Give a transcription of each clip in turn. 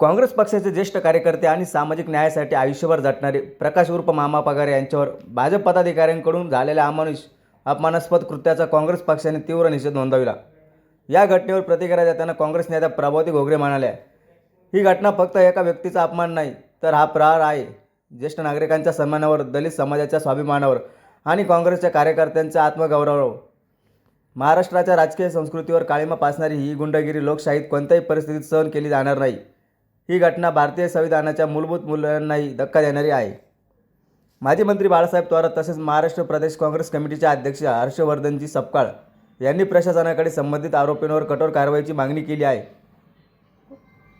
काँग्रेस पक्षाचे ज्येष्ठ कार्यकर्ते आणि सामाजिक न्यायासाठी आयुष्यभर झटणारे प्रकाश उर्फ मामा पगार यांच्यावर भाजप पदाधिकाऱ्यांकडून झालेल्या अमानुष अपमानास्पद कृत्याचा काँग्रेस पक्षाने तीव्र निषेध नोंदविला. या घटनेवर प्रतिक्रिया देताना काँग्रेस नेत्या प्रभावती घोगरे म्हणाल्या ही घटना फक्त एका व्यक्तीचा अपमान नाही तर हा प्रहार आहे. ज्येष्ठ नागरिकांच्या सन्मानावर दलित समाजाच्या स्वाभिमानावर आणि काँग्रेसच्या कार्यकर्त्यांच्या आत्मगौरवावर. महाराष्ट्राच्या राजकीय संस्कृतीवर काळीमा पासणारी ही गुंडगिरी लोकशाहीत कोणत्याही परिस्थितीत सहन केली जाणार नाही. ही घटना भारतीय संविधानाच्या मूलभूत मूल्यांनाही धक्का देणारी आहे. माजी मंत्री बाळासाहेब थोरात तसेच महाराष्ट्र प्रदेश काँग्रेस कमिटीचे अध्यक्ष हर्षवर्धनजी सपकाळ यांनी प्रशासनाकडे संबंधित आरोपींवर कठोर कारवाईची मागणी केली आहे.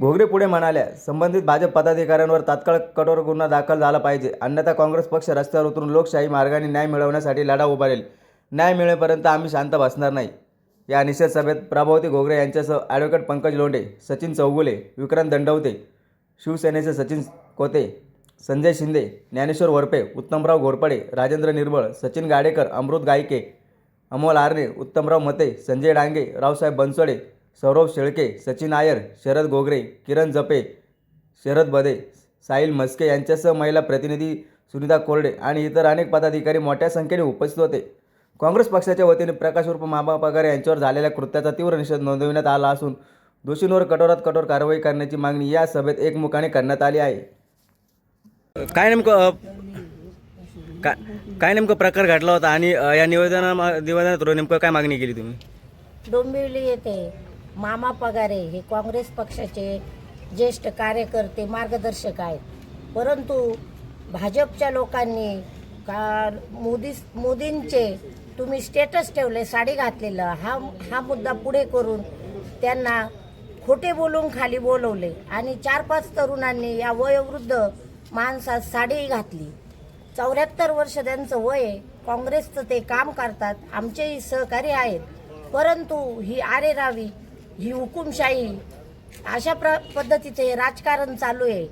घोगरे पुढे म्हणाल्या संबंधित भाजप पदाधिकाऱ्यांवर तात्काळ कठोर गुन्हा दाखल झाला पाहिजे. अन्यथा काँग्रेस पक्ष रस्त्यावर उतरून लोकशाही मार्गाने न्याय मिळवण्यासाठी लढा उभारेल. न्याय मिळेपर्यंत आम्ही शांत बसणार नाही. या निषेध सभेत प्रभावती घोगरे यांच्यासह ॲडव्होकेट पंकज लोंढे सचिन चौगुले विक्रांत दंडवते शिवसेनेचे सचिन कोते संजय शिंदे ज्ञानेश्वर वरपे उत्तमराव घोरपडे राजेंद्र निर्मळ सचिन गाडेकर अमृत गायके अमोल आरणे उत्तमराव मते संजय डांगे रावसाहेब बनसोडे सौरभ शेळके सचिन आयर शरद गोगरे किरण जपे शरद बदे साहिल मस्के यांच्यासह महिला प्रतिनिधी सुनीता कोरडे आणि इतर अनेक पदाधिकारी मोठ्या संख्येने उपस्थित होते. काँग्रेस पक्षाच्या वतीने प्रकाश उर्फ मामा पगार यांच्यावर झालेल्या कृत्याचा तीव्र निषेध नोंदविण्यात आला असून दोषींवर कठोरात कठोर कारवाई करण्याची मागणी या सभेत एकमुखाने करण्यात आली आहे. काय नेमकं काय काय नेमकं प्रकार घडला होता आणि या निवेदना निवेदनात नेमकं काय मागणी केली तुम्ही? डोंबिवली येथे मामा पगारे हे काँग्रेस पक्षाचे ज्येष्ठ कार्यकर्ते मार्गदर्शक आहेत. परंतु भाजपच्या लोकांनी का मोदी मोदींचे तुम्ही स्टेटस ठेवले साडी घातलेलं हा हा मुद्दा पुढे करून त्यांना खोटे बोलून खाली बोलवले आणि चार पाच तरुणांनी या वयोवृद्ध माणसात साडी घातली. चौऱ्याहत्तर वर्ष त्यांचं वय आहे. काँग्रेसचं ते काम करतात. आमचेही सहकारी आहेत. परंतु ही आरेरावी ही हुकुमशाही अशा प्र पद्धतीचे राजकारण चालू आहे.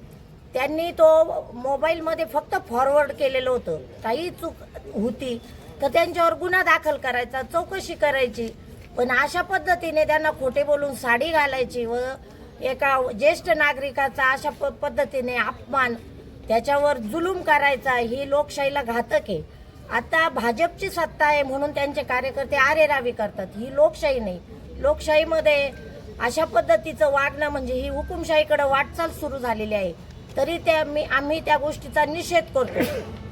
त्यांनी तो मोबाईलमध्ये फक्त फॉरवर्ड केलेलं होतं. काही चूक होती तर त्यांच्यावर गुन्हा दाखल करायचा चौकशी करायची. पण अशा पद्धतीने त्यांना खोटे बोलून साडी घालायची व एका ज्येष्ठ नागरिकाचा अशा प पद्धतीने अपमान त्याच्यावर जुलूम करायचा ही लोकशाहीला घातक आहे. आता भाजपची सत्ता आहे म्हणून त्यांचे कार्यकर्ते आरेरावी करतात. ही लोकशाही नाही. लोकशाहीमध्ये अशा पद्धतीचं वागणं म्हणजे ही हुकुमशाहीकडे वाटचाल सुरू झालेली आहे. तरी त्या मी आम्ही त्या गोष्टीचा निषेध करतो.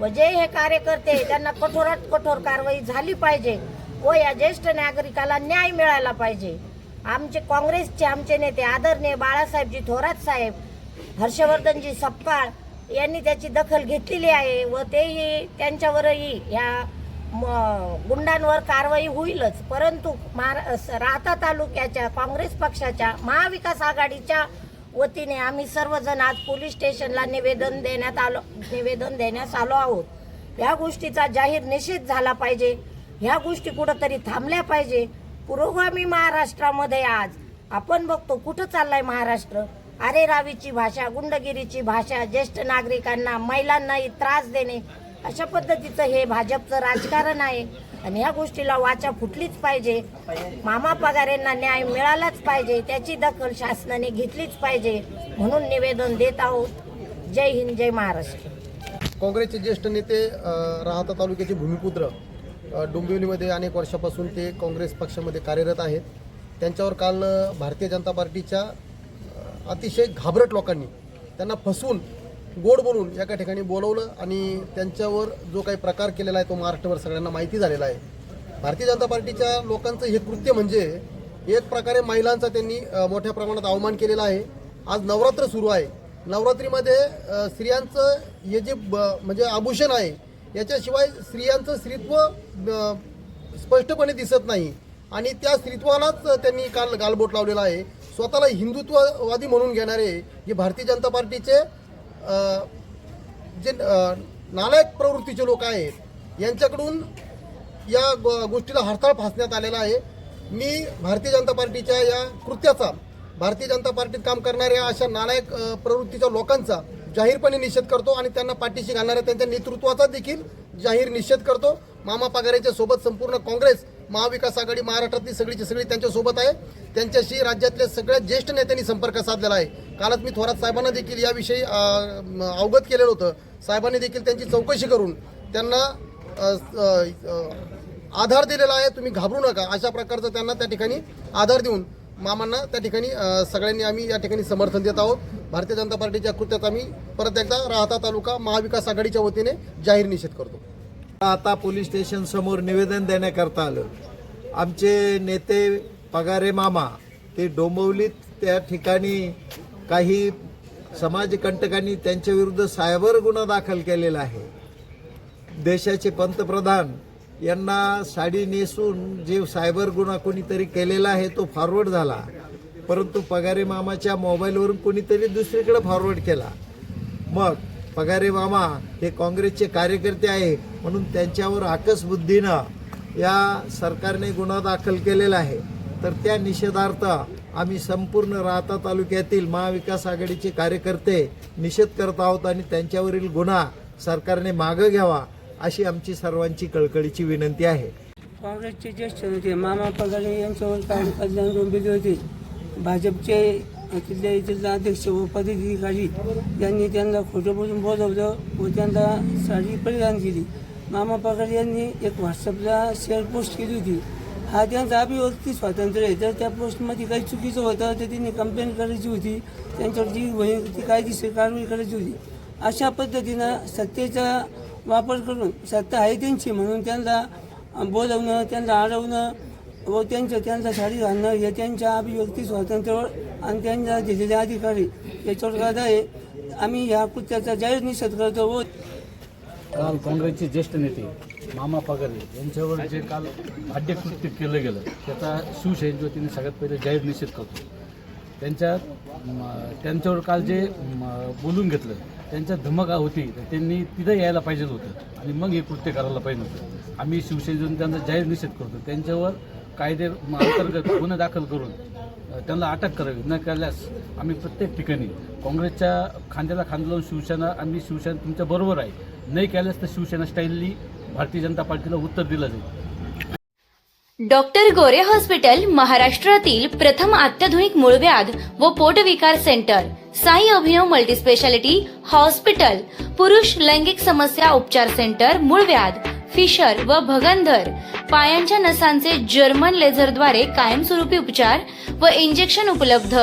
व जे हे कार्यकर्ते त्यांना कठोरात कठोर कारवाई झाली पाहिजे व या ज्येष्ठ नागरिकाला न्याय मिळायला पाहिजे. आमचे काँग्रेसचे आमचे नेते आदरणीय बाळासाहेबजी थोरात साहेब हर्षवर्धनजी सपकाळ यांनी त्याची दखल घेतलेली आहे व तेही त्यांच्यावरही ह्या म- गुंडांवर कारवाई होईलच. परंतु महारा राहता तालुक्याच्या काँग्रेस पक्षाच्या महाविकास आघाडीच्या वतीने आम्ही सर्वजण आज पोलीस स्टेशनला निवेदन देण्यात आलो निवेदन देण्यास आलो आहोत. या गोष्टीचा जाहीर निषेध झाला पाहिजे. ह्या गोष्टी कुठंतरी थांबल्या पाहिजे. पुरोगामी महाराष्ट्रामध्ये आज आपण बघतो कुठं चाललाय महाराष्ट्र? अरे रावीची भाषा गुंडगिरीची भाषा ज्येष्ठ नागरिकांना महिलांनाही त्रास देणे अशा पद्धतीचं हे भाजपचं राजकारण आहे. आणि ह्या गोष्टीला वाचा फुटलीच पाहिजे. मामा पगारेंना न्याय मिळालाच पाहिजे. त्याची दखल शासनाने घेतलीच पाहिजे म्हणून निवेदन देत आहोत. जय हिंद जय महाराष्ट्र. काँग्रेसचे ज्येष्ठ नेते राहता तालुक्याचे भूमिपुत्र डोंबिवलीमध्ये अनेक वर्षापासून ते काँग्रेस पक्षामध्ये कार्यरत आहेत. त्यांच्यावर काल भारतीय जनता पार्टीच्या अतिशय घाबरट लोकांनी त्यांना फसवून गोड बोलून एका ठिकाणी बोलवलं आणि त्यांच्यावर जो काही प्रकार केलेला आहे तो महाराष्ट्रभर सगळ्यांना माहिती झालेला आहे. भारतीय जनता पार्टीच्या लोकांचं हे कृत्य म्हणजे एक प्रकारे महिलांचा त्यांनी मोठ्या प्रमाणात अवमान केलेला आहे. आज नवरात्र सुरू आहे. नवरात्रीमध्ये स्त्रियांचं हे जे ब- म्हणजे आभूषण आहे याच्याशिवाय स्त्रियांचं स्त्रीत्व स्पष्टपणे दिसत नाही. आणि त्या स्त्रीत्वालाच त्यांनी काल गालबोट लावलेला आहे. स्वतःला हिंदुत्ववादी म्हणून घेणारे हे भारतीय जनता पार्टीचे जे नालायक प्रवृत्तीचे लोक आहेत यांच्याकडून या गोष्टीला हरताळ फासण्यात आलेला आहे. मी भारतीय जनता पार्टीच्या या कृत्याचा भारतीय जनता पार्टीत काम करणाऱ्या अशा नालायक प्रवृत्तीच्या लोकांचा जाहीरपणे निषेध करतो आणि त्यांना पाठीशी घालणाऱ्या त्यांच्या नेतृत्वाचा देखील जाहीर निषेध करतो. मामा पगारेच्या सोबत संपूर्ण काँग्रेस महाविकास आघाडी महाराष्ट्रातली सगळीची सगळी त्यांच्यासोबत आहे. त्यांच्याशी राज्यातल्या सगळ्या ज्येष्ठ नेत्यांनी संपर्क साधलेला आहे. कालच मी थोरात साहेबांना देखील याविषयी अवगत केलेलं होतं. साहेबांनी देखील त्यांची चौकशी करून त्यांना आधार दिलेला आहे. तुम्ही घाबरू नका. अशा प्रकारचं त्यांना त्या ठिकाणी आधार देऊन मामांना त्या ठिकाणी सगळ्यांनी आम्ही या ठिकाणी समर्थन देत आहोत. भारतीय जनता पार्टीच्या कृत्यात आम्ही परत एकदा राहता तालुका महाविकास आघाडीच्या वतीने जाहीर निषेध करतो. आता पोलीस स्टेशन समोर निवेदन देण्याकरता आलं. आमचे नेते पगारे मामा ते डोंबवलीत त्या ठिकाणी काही समाजकंटकांनी त्यांच्या विरुद्ध सायबर गुन्हा दाखल केलेला आहे. देशाचे पंतप्रधान यांना साडी नेसून जे सायबर गुन्हा कोणीतरी केलेला आहे तो फॉरवर्ड झाला. परंतु पगारे मामाच्या मोबाईलवरून कोणीतरी दुसरीकडे फॉरवर्ड केला. मग पगारे मामा हे काँग्रेसचे कार्यकर्ते आहे म्हणून त्यांच्यावर आकसबुद्धीनं या सरकारने गुन्हा दाखल केलेला आहे. तर त्या निषेधार्थ आम्ही संपूर्ण राहता तालुक्यातील महाविकास आघाडीचे कार्यकर्ते निषेध करत आहोत आणि त्यांच्यावरील गुन्हा सरकारने मागं घ्यावा अशी आमची सर्वांची कळकळीची विनंती आहे. काँग्रेसचे ज्येष्ठ नेते मामा पगारे यांच्यावर काल कल्याण डोंबिवली भाजपचे तिथले अध्यक्ष व पदाधिकारी यांनी त्यांना खोटं बोलून बोलवलं व त्यांना साडी परिधान केली. मामा पगार यांनी एक व्हॉट्सअपला शेअर पोस्ट केली होती. हा त्यांचा अभिव्यक्ती स्वातंत्र्य आहे. तर त्या पोस्टमध्ये काही चुकीचं होतं तर त्यांनी कंप्लेंट करायची होती. त्यांच्यावर जी होईल ती कायदेशीर कारवाई करायची होती. अशा पद्धतीनं सत्तेचा वापर करून सत्ता आहे त्यांची म्हणून त्यांना बोलवणं त्यांना अडवणं व त्यांच्या त्यांचा साडी घालणं हे त्यांच्या अभिव्यक्ती स्वातंत्र्यावर आणि त्यांना दिलेले अधिकारी याच्यावर काय आहे. आम्ही या कृत्याचा जाहीर निषेध करतो व काल काँग्रेसचे ज्येष्ठ नेते मामा पगारे यांच्यावर जे काल भाड्यकृत्य केलं गेलं त्याचा शिवसेनेच्या वतीने सगळ्यात पहिले जाहीर निषेध करतो. त्यांच्या त्यांच्यावर काल जे बोलून घेतलं त्यांच्या धमका होती तर त्यांनी तिथं यायला पाहिजे होतं. आणि मग हे कृत्य करायला पाहिजे होतं. आम्ही शिवसेनेतून त्यांचा जाहीर निषेध करतो. त्यांच्यावर कायदे अंतर्गत गुन्हे दाखल करून त्यांना अटक करावी. न केल्यास आम्ही प्रत्येक ठिकाणी काँग्रेसच्या खांद्याला खांदा लावून शिवसेना आम्ही शिवसेना तुमच्या बरोबर आहे. नाही केल्यास तर शिवसेना स्टाईलनी भारतीय जनता पार्टीला उत्तर दिलं जाईल. डॉक्टर गोरे हॉस्पिटल महाराष्ट्रातील प्रथम अत्याधुनिक मूळव्याध व पोटविकार center. Sai Abhinav multispeciality hospital. पुरुष लैंगिक समस्या उपचार सेंटर मूळव्याध फिशर व भगंधर. पायांच्या नसांचे जर्मन लेझरद्वारे कायमस्वरूपी उपचार व इंजेक्शन उपलब्ध.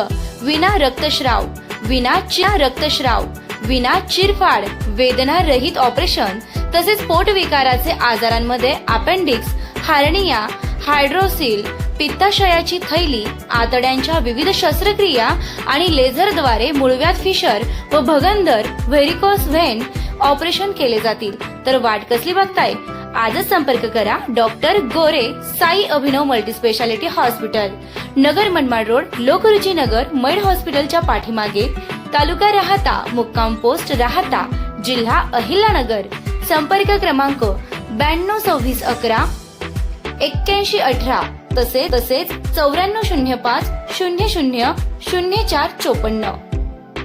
विना रक्तस्राव विना चिरा रक्तस्राव विना चिरफाड वेदना रहित ऑपरेशन तसेच पोटविकाराचे आजारांमध्ये अपेंडिक्स हार्निया हायड्रोसिल पित्ताशयाची थैली आतड्यांच्या विविध शस्त्रक्रिया आणि लेझरद्वारे मुळव्यात फिशर व भगंदर व्हेरिकोस व्हेन ऑपरेशन केले जातील. तर वाट कसली बघताय? आजच संपर्क करा doctor Gore Sai Abhinav multispeciality hospital. Nagar Manmad road Lokruchi Nagar मैड हॉस्पिटलच्या पाठीमागे. तालुका राहता मुक्काम पोस्ट राहता जिल्हा अहिल्यानगर. संपर्क क्रमांक ब्याण्णव सव्वीस अकरा एक्क्याऐंशी अठरा तसे तसेच चौऱ्याण्णव शून्य पाच शून्य शून्य शून्य चार चोपन्न.